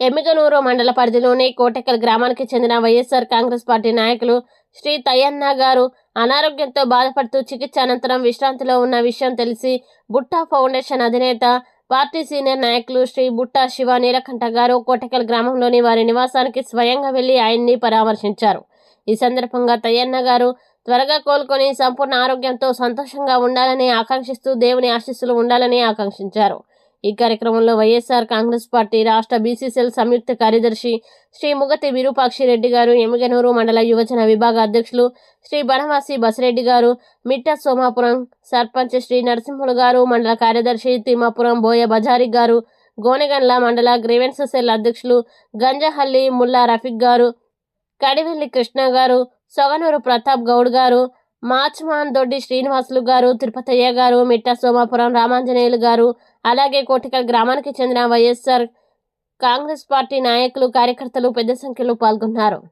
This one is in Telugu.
ఎమ్మిగనూరు మండల పరిధిలోని కోటెకల్ గ్రామానికి చెందిన వైఎస్ఆర్ కాంగ్రెస్ పార్టీ నాయకులు శ్రీ తయ్యన్న గారు అనారోగ్యంతో బాధపడుతూ చికిత్స అనంతరం విశ్రాంతిలో ఉన్న విషయం తెలిసి బుట్టా ఫౌండేషన్ అధినేత పార్టీ సీనియర్ నాయకులు శ్రీ బుట్టా శివ నీలకంఠ గారు కోటెకల్ గ్రామంలోని వారి నివాసానికి స్వయంగా వెళ్ళి ఆయన్ని పరామర్శించారు. ఈ సందర్భంగా తయ్యన్న గారు త్వరగా కోలుకొని సంపూర్ణ ఆరోగ్యంతో సంతోషంగా ఉండాలని ఆకాంక్షిస్తూ దేవుని ఆశీస్సులు ఉండాలని ఆకాంక్షించారు. ఈ కార్యక్రమంలో వైఎస్ఆర్ కాంగ్రెస్ పార్టీ రాష్ట్ర బీసీసీఎల్ సంయుక్త కార్యదర్శి శ్రీ ముగతి విరూపాక్షి రెడ్డి గారు ఎమ్మిగనూరు మండల యువజన విభాగ అధ్యక్షులు శ్రీ బనవాసి బసిరెడ్డి గారు మిట్ట సోమాపురం సర్పంచ్ శ్రీ నరసింహులు గారు మండల కార్యదర్శి తిమ్మాపురం బోయ బజారి గారు గోనెగండ్ల మండల గ్రీవెన్స్ సెల్ అధ్యక్షులు గంజహల్లి ముల్లా రఫీక్ గారు కడివెల్లి కృష్ణ గారు సొగనూరు ప్రతాప్ గౌడ్ గారు మాచ్మాన్ దొడ్డి శ్రీనివాసులు గారు తిరుపతయ్య గారు మిట్ట సోమాపురం రామాంజనేయులు గారు అలాగే కోటికల్ గ్రామానికి చెందిన వైఎస్ఆర్ కాంగ్రెస్ పార్టీ నాయకులు కార్యకర్తలు పెద్ద సంఖ్యలో పాల్గొన్నారు.